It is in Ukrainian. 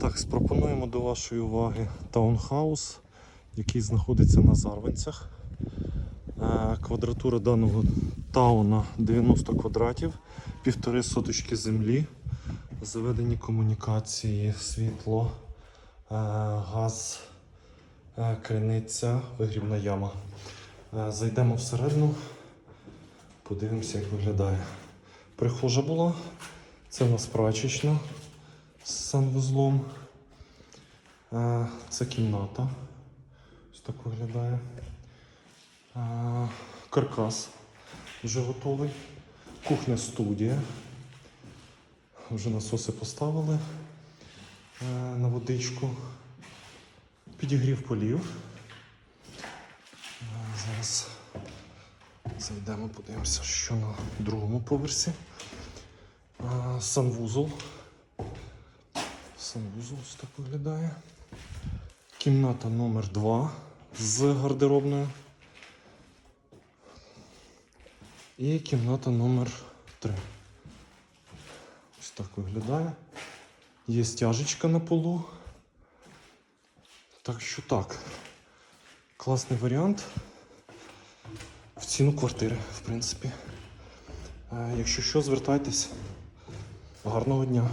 Так, пропонуємо до вашої уваги таунхаус, який знаходиться на Зарвинцях. Е, Квадратура даного тауна 90 квадратів, півтори соточки землі, заведені комунікації, світло, е, газ, е, криниця, вигрібна яма. Зайдемо всередину, подивимося, як виглядає. Прихожа була, це у нас прачечна з санвузлом. Е, Це кімната. Ось так виглядає. Е, Каркас вже готовий. Кухня студія. Вже насоси поставили е, на водичку. Підігрів полів. Зараз зайдемо, подивимося, що на другому поверсі. Санвузол. Санвузол так виглядає. Кімната номер 2 з гардеробною. І кімната номер 3. Ось так виглядає. Є стяжечка на полу. Так що так. Класний варіант. В ціну квартири, в принципі. Е, Якщо що, звертайтесь. Гарного дня.